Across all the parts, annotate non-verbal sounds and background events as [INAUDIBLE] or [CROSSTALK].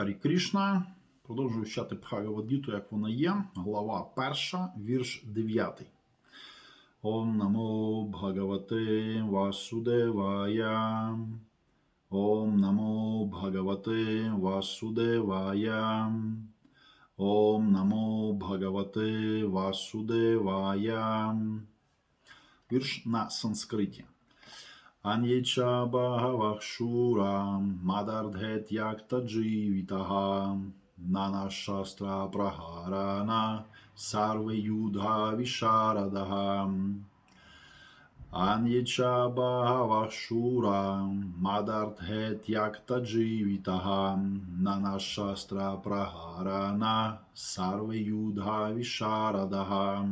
Харі Крішна. Продовжую вчати Бхагавадгіту, як вона є. Глава 1, вірш 9. Ом намо Бхагавате Васудевая. Ом намо Бхагавате Васудевая. Ом намо Бхагавате Васудевая. Вірш на санскриті. Анєча Багавах Шура Мадардгет Якта Дживітага Нана Шастра Прагарана Сарве Юдга Вішарадага Анєча Багавах Шура Мадардгет Якта Дживітага Нана Шастра Прагарана Сарве Юдга Вішарадага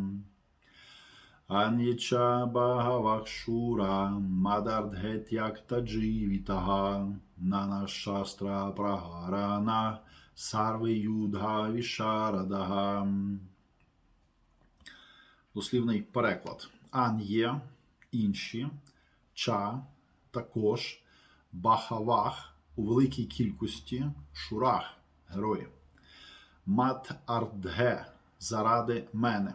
Аніча Багавах Шура Мадардгет Якта Дживітага Нана Шастра Прагарана Сарве Юдга Вішарадага. Дослівний переклад. Ан є інші, ча також, бахавах у великій кількості, шурах герої. Мат ардге заради мене.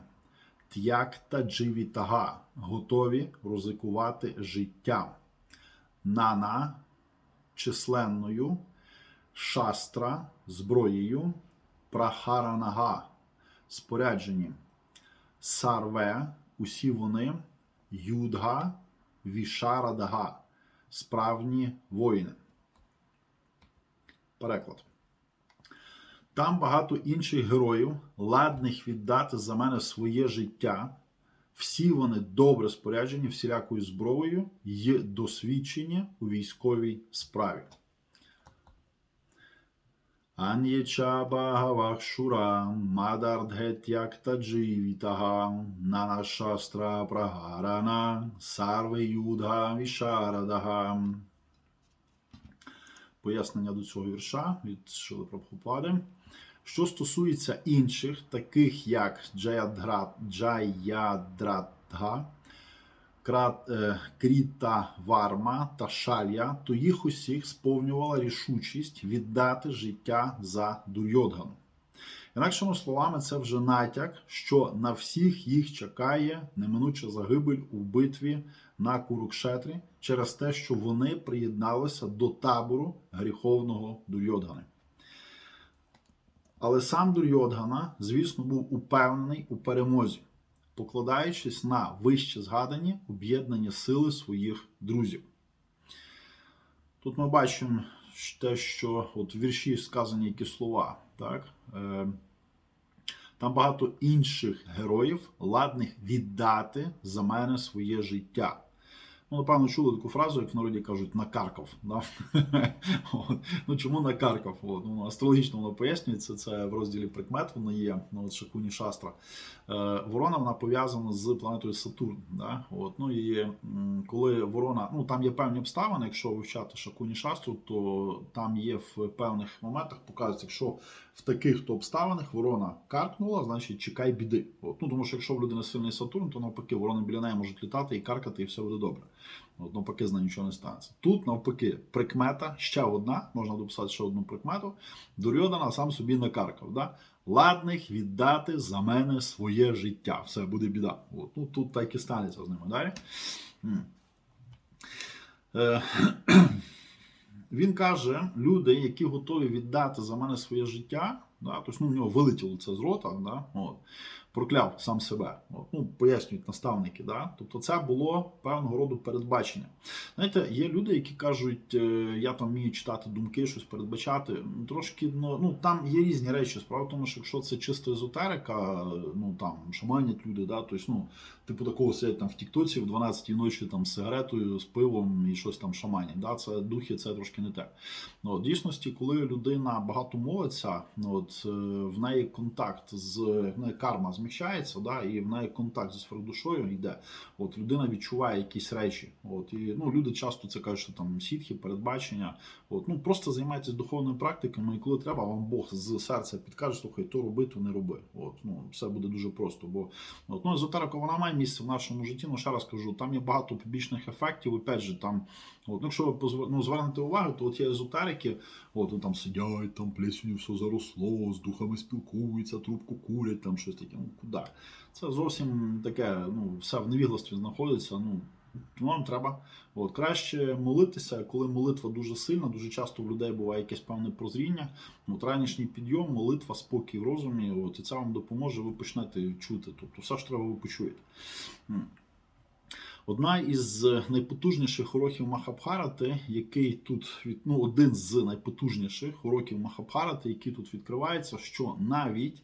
Т'як та дживітага готові ризикувати життям. Нана численною, шастра зброєю, прахаранага споряджені, сарве усі вони, юдга, вішарадага справні воїни. Переклад. Там багато інших героїв, ладних віддати за мене своє життя. Всі вони добре споряджені всілякою зброєю і досвідчені у військовій справі. Ан'єча багавах шура, мадардгет якта дживітага, нана шастра прагарана, сарве юдга вішарадага. Пояснення до цього вірша від Шили Прабхупади. Що стосується інших, таких як Джаядград, Джаядрадга, е, Кріта Варма та Шалья, то їх усіх сповнювала рішучість віддати життя за Дурйодгану. Інакшими словами, це вже натяк, що на всіх їх чекає неминуча загибель у битві на Курукшетрі через те, що вони приєдналися до табору гріховного Дурйодгани. Але сам Дурйодгана, звісно, був упевнений у перемозі, покладаючись на вище згадані об'єднані сили своїх друзів. Тут ми бачимо те, що от в вірші сказані які слова. Так? Е, Там багато інших героїв, ладних віддати за мене своє життя. Ну, напевно, чули таку фразу, як в народі кажуть, накаркав. Да? [LAUGHS] От. Ну, чому накаркав? От. Ну, астрологічно воно пояснюється, це в розділі прикмет воно є, ну, Шакуні Шастра. Е, ворона вона пов'язана з планетою Сатурн. Да? От. Ну, і коли ворона, ну там є певні обставини, якщо вивчати Шакуні Шастру, то там є в певних моментах, показується, якщо в таких то обставинах ворона каркнула, значить чекай біди. От. Ну, тому що якщо в людини сильний Сатурн, то навпаки, ворони біля неї можуть літати і каркати, і все буде добре. От, навпаки, з нею нічого не станеться. Тут, навпаки, прикмета, ще одна, можна дописати ще одну прикмету. Дурьодана сам собі накаркав. Да? Ладних віддати за мене своє життя. Все, буде біда. От. Ну, тут так і станеться з ними далі. Е, [CLEARS THROAT] Він каже, люди, які готові віддати за мене своє життя, да, тобто ну, в нього вилетіло це з рота, да, от, прокляв сам себе. От, ну, пояснюють наставники. Да? Тобто це було певного роду передбачення. Знаєте, є люди, які кажуть, е, я там вмію читати думки, щось передбачати. Трошки ну, ну там є різні речі. Справа в тому, що якщо це чисто езотерика, ну там шаманять люди, да, тобто, ну, типу такого сидять там в Тіктоці в 12-й ночі там з сигаретою, з пивом і щось там шаманять. Да? Це духи, це трошки не те. Ну, дійсності, коли людина багато молиться, ну, от, е, в неї контакт з в карма зміщається, да, і в неї контакт зі душою йде. От людина відчуває якісь речі. От, і ну, люди часто це кажуть, що там сітхи, передбачення. От, ну, просто займайтесь духовними практиками, і коли треба, вам Бог з серця підкаже, слухай, то роби, то не роби. От, ну, все буде дуже просто. Бо от, ну, езотерика вона має місце в нашому житті. Ну, ще раз кажу, там є багато побічних ефектів. Опять же, там, от, ну, якщо ви ну, звернете увагу, то от є езотерики, от вони там сидять, там плесенью все заросло, з духами спілкуються, трубку курять, там щось таке. Ну, куди? Це зовсім таке, ну, все в невігластві знаходиться. Ну, Вам треба от, краще молитися, коли молитва дуже сильна, дуже часто в людей буває якесь певне прозріння. От, ранішній підйом, молитва, спокій в розумі, от, і це вам допоможе, ви почнете чути. Тобто все ж треба ви почуєте. Одна із найпотужніших уроків Махабхарати, який тут від- ну, один з найпотужніших уроків Махабхарати, який тут відкривається, що навіть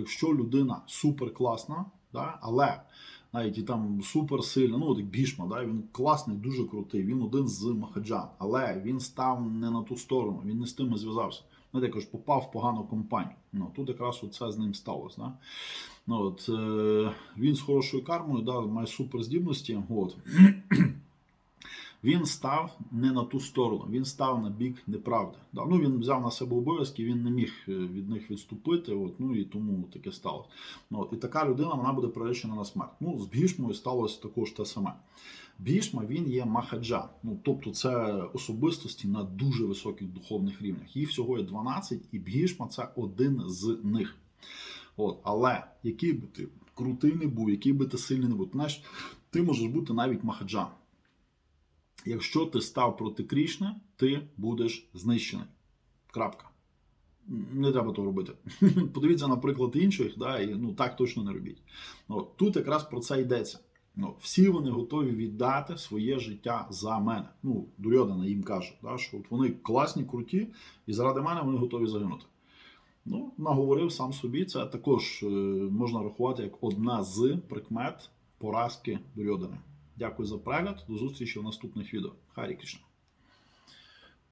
якщо людина суперкласна, да, але навіть і там супер сильно, ну от Бішма, да, він класний, дуже крутий, він один з Махаджан, але він став не на ту сторону, він не з тими зв'язався. Я кажу, попав в погану компанію. Ну, тут якраз це з ним сталося. Да? Ну, от, е, він з хорошою кармою, да, має суперздібності. От. Він став не на ту сторону, він став на бік неправди. Да. Ну, він взяв на себе обов'язки, він не міг е, від них відступити, от, ну і тому таке сталося. Ну, от, і така людина вона буде приречена на смерть. Ну, з Бішмою сталося також те саме. Бішма він є махаджа, ну тобто це особистості на дуже високих духовних рівнях. Їх всього є 12, і Бішма це один з них. От, але який би ти крутий не був, який би ти сильний не був, знаєш, ти можеш бути навіть махаджа. Якщо ти став проти Крішни, ти будеш знищений. Крапка. Не треба того робити. [LAUGHS] Подивіться, наприклад, інших, да, і ну так точно не робіть. От, тут якраз про це йдеться. Ну, всі вони готові віддати своє життя за мене. Ну, Дурьодана їм каже, да, що от вони класні, круті, і заради мене вони готові загинути. Ну, наговорив сам собі, це також е, можна рахувати як одна з прикмет поразки Дурьодани. Дякую за перегляд. До зустрічі в наступних відео. Харі Кришна.